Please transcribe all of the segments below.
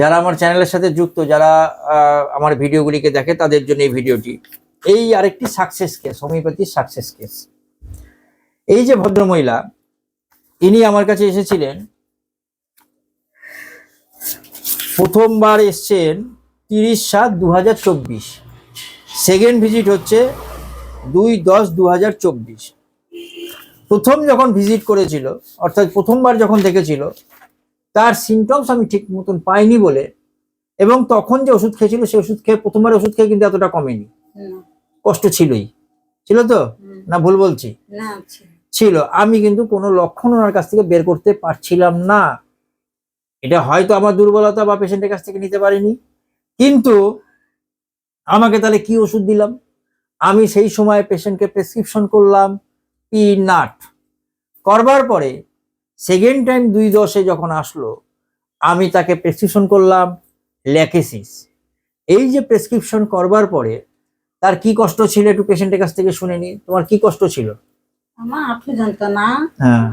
যারা আমার চ্যানেলের সাথে যুক্ত, যারা আমার ভিডিওগুলিকে দেখে, তাদের জন্য এই ভিডিওটি। এই আরেকটি সাকসেস কেস হোমিওপ্যাথির সাকসেস কেস এই যে ভদ্রমহিলা, ইনি আমার কাছে এসেছিলেন, প্রথমবার এসছেন তিরিশ সাত দু সেকেন্ড ভিজিট হচ্ছে দুই দশ দু প্রথম যখন ভিজিট করেছিল, অর্থাৎ প্রথমবার যখন দেখেছিল তার সিমটমস আমি ঠিক মতন পাইনি বলে। এবং তখন যে ওষুধ খেয়েছিল সেই ওষুধ খেয়ে প্রথমবার ওষুধ খেয়ে কিন্তু এতটা কমেনি। কষ্ট ছিলই। ছিল তো? না ভুল বলছি? ছিল। ছিল। আমি কিন্তু কোনো লক্ষণ ওনার কাছ থেকে বের করতে পারছিলাম না। এটা হয়তো আমার দুর্বলতা বা পেশেন্টের কাছ থেকে নিতে পারিনি। কিন্তু আমাকে তাহলে কি ওষুধ দিলাম? আমি সেই সময় পেশেন্টকে প্রেসক্রিপশন করলাম পি নাট করবার পরে সেকেন্ড টাইম দুই দশে যখন আসলো আমি তাকে প্রেসক্রিপশন করলাম ল্যাকেসিস এই যে প্রেসক্রিপশন করবার পরে তার কি কষ্ট ছিল একটু পেশেন্টের কাছ থেকে শুনে নি? তোমার কি কষ্ট ছিল? আমার আঁঠু যন্ত্রণা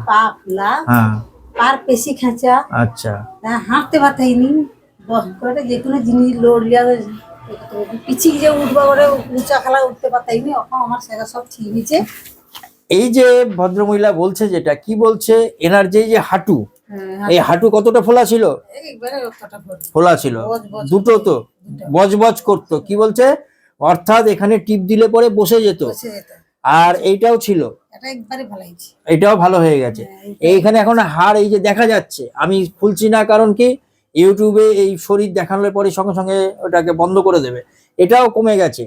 পা ফুলা পার পেশি খাঁচা? আচ্ছা। হাঁটতে পারতাইনি। বস করে যে কোনো জিনিস লোড লিয়া পিছিয়ে যে উঠবা করে উঁচা খেলা উঠতে পারতাইনি। এখন আমার সেটা সব ঠিক হয়েছে। এই যে ভদ্রমহিলা বলছে যেটা কি বলছে? এনার যে যে হাঁটু হ্যাঁ, এই হাঁটু কতটা ফোলা ছিল? ফোলা? ছিল। বজ বজ দুটো তো। বজবজ করতো। কি বলছে? অর্থাৎ এখানে টিপ দিলে পরে বসে যেত। আর এইটাও ছিল। এটাও ভালো হয়ে গেছে। হ্যাঁ, এইখানে এখন হাড় এই যে দেখা যাচ্ছে আমি খুলছি না কারণ কি ইউটিউবে এই শরীর দেখানোর পরে সঙ্গে সঙ্গে ওটাকে বন্ধ করে দেবে। এটাও কমে গেছে।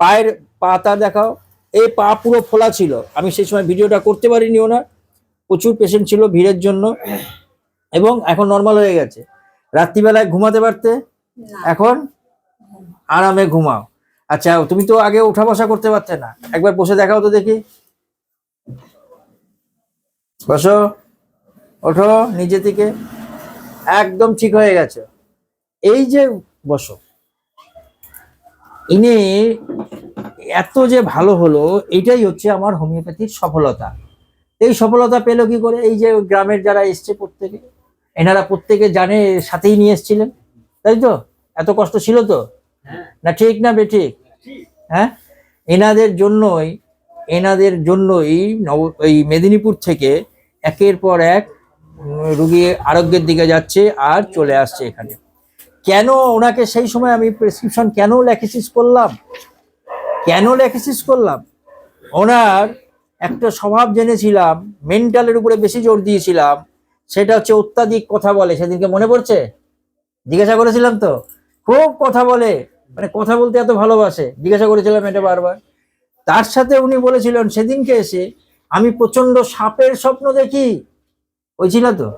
পায়ের পাতা দেখাও। এই পা পুরো ফোলা ছিল। আমি সেই সময় ভিডিওটা করতে পারিনি ওনার। প্রচুর পেশেন্ট ছিল ভিড়ের জন্য। এবং এখন নর্মাল হয়ে গেছে। রাত্রিবেলায় ঘুমাতে পারতে? এখন? আরামে ঘুমাও। আচ্ছা তুমি তো আগে উঠা বসা করতে পারতে না। একবার বসে দেখাও তো দেখি। বসো। ওঠো নিজে থেকে। একদম ঠিক হয়ে গেছে। এই যে বসো। ইনি এত যে ভালো হলো, এটাই হচ্ছে আমার হোমিওপ্যাথির সফলতা। এই সফলতা পেল কি করে? এই যে গ্রামের যারা এসছে প্রত্যেকে, এনারা প্রত্যেকে জানে, সাথেই নিয়ে এসছিলেন। তাই তো? এত কষ্ট ছিল তো? না ঠিক না বেঠিক? হ্যাঁ? এনাদের জন্যই এনাদের জন্যই নব, এই মেদিনীপুর থেকে একের পর এক রুগী আরোগ্যের দিকে যাচ্ছে আর চলে আসছে এখানে। কেন ওনাকে সেই সময় আমি প্রেসক্রিপশন কেন ল্যাকিসিস করলাম? কেন ল্যাকিসিস করলাম? ওনার একটা স্বভাব জেনেছিলাম মেন্টালের উপরে বেশি জোর দিয়েছিলাম সেটা হচ্ছে অত্যাধিক কথা বলে সেদিনকে মনে পড়ছে? জিজ্ঞাসা করেছিলাম তো? খুব কথা বলে মানে কথা বলতে এত ভালোবাসে জিজ্ঞাসা করেছিলাম এটা বারবার। তার সাথে উনি বলেছিলেন সেদিনকে এসে আমি প্রচণ্ড সাপের স্বপ্ন দেখি। হয়েছিল তো?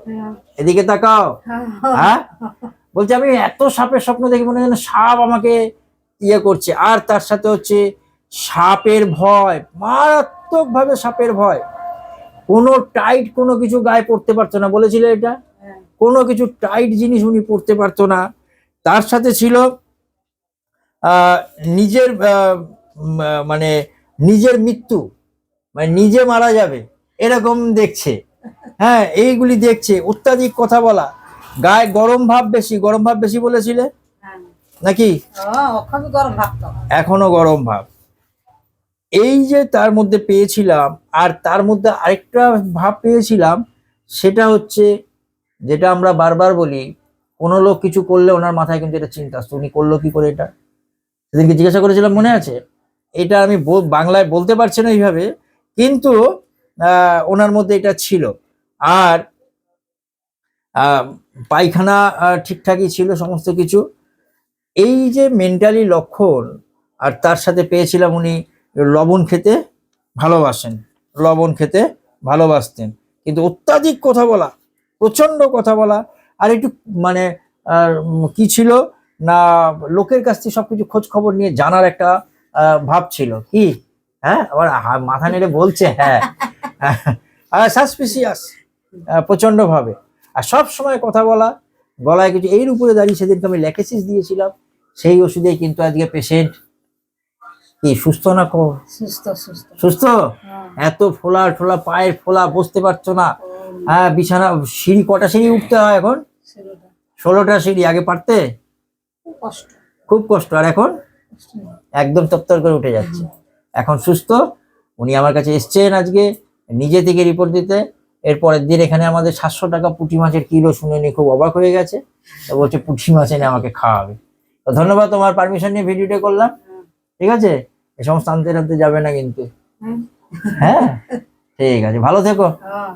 এদিকে তাকাও। হ্যাঁ, হ্যাঁ? বলছে আমি এত সাপের স্বপ্ন দেখি মনে হয় যেন সাপ আমাকে ইয়ে করছে। আর তার সাথে হচ্ছে সাপের ভয় মারাত্মক ভাবে সাপের ভয়। কোনো টাইট কোনো কিছু গায়ে পড়তে পারতো না বলেছিল এটা? হ্যাঁ, কোনো কিছু টাইট জিনিস উনি পড়তে পারতো না। তার সাথে ছিল নিজের মানে নিজের মৃত্যু মানে নিজে মারা যাবে এরকম দেখছে। হ্যাঁ এইগুলি দেখছে। অত্যাধিক কথা বলা। গায়ে গরম ভাব বেশি গরম ভাব বেশি বলেছিলে। নাকি? এখনও গরম ভাব। এই যে তার মধ্যে পেয়েছিলাম আর তার মধ্যে আরেকটা ভাব পেয়েছিলাম সেটা হচ্ছে যেটা আমরা বারবার বলি কোনো লোক কিছু করলে ওনার মাথায় কিন্তু এটা চিন্তা আসতো উনি করল কি করে এটা? সেদিনকে জিজ্ঞাসা করেছিলাম মনে আছে? এটা আমি বল- বাংলায় বলতে পারছি না এইভাবে কিন্তু আহ, ওনার মধ্যে এটা ছিল। আর পায়খানা ঠিকঠাকই ছিল সমস্ত কিছু। এই যে মেন্টালি লক্ষণ, আর তার সাথে পেয়েছিলাম উনি লবণ খেতে ভালোবাসেন, লবণ খেতে ভালোবাসতেন। কিন্তু অত্যাধিক কথা বলা প্রচণ্ড কথা বলা, আর একটু মানে কি ছিল? না, লোকের কাছ থেকে সবকিছু খোঁজ খবর নিয়ে জানার একটা ভাব ছিল। কি? হ্যাঁ? আবার মাথা নেড়ে বলছে হ্যাঁ। সাসপিসিয়াস প্রচণ্ড ভাবে আর সব সময় কথা বলা, গলায় কিছু এর উপরে দাঁড়িয়ে সেদিনকে আমি ল্যাকেসিস দিয়েছিলাম। সেই ওষুধেই কিন্তু আজকে পেশেন্ট কি সুস্থ না কো সুস্থ সুস্থ। সুস্থ? হ্যাঁ, এত ফোলা ঠোলা পায়ের ফোলা বসতে পারছ না? হ্যাঁ বিছানা সিঁড়ি কটা সিঁড়ি উঠতে হয় এখন? ষোলোটা। সিঁড়ি আগে পারতে? খুব কষ্ট। আর এখন? একদম তপ্তর করে উঠে যাচ্ছে। এখন সুস্থ? উনি আমার কাছে এসছেন আজকে নিজে থেকে রিপোর্ট দিতে। এরপরের দিন এখানে আমাদের সাতশো টাকা পুঁটি মাছের কিলো শুনে নিয়ে খুব অবাক হয়ে গেছে। তো বলছে পুঁটি মাছ এনে আমাকে খাওয়াবে। তো ধন্যবাদ তোমার পারমিশন নিয়ে ভিডিওটা করলাম। ঠিক আছে? এই সমস্ত আনতে আনতে যাবে না কিন্তু। হ্যাঁ? ঠিক আছে ভালো থেকো। হ্যাঁ।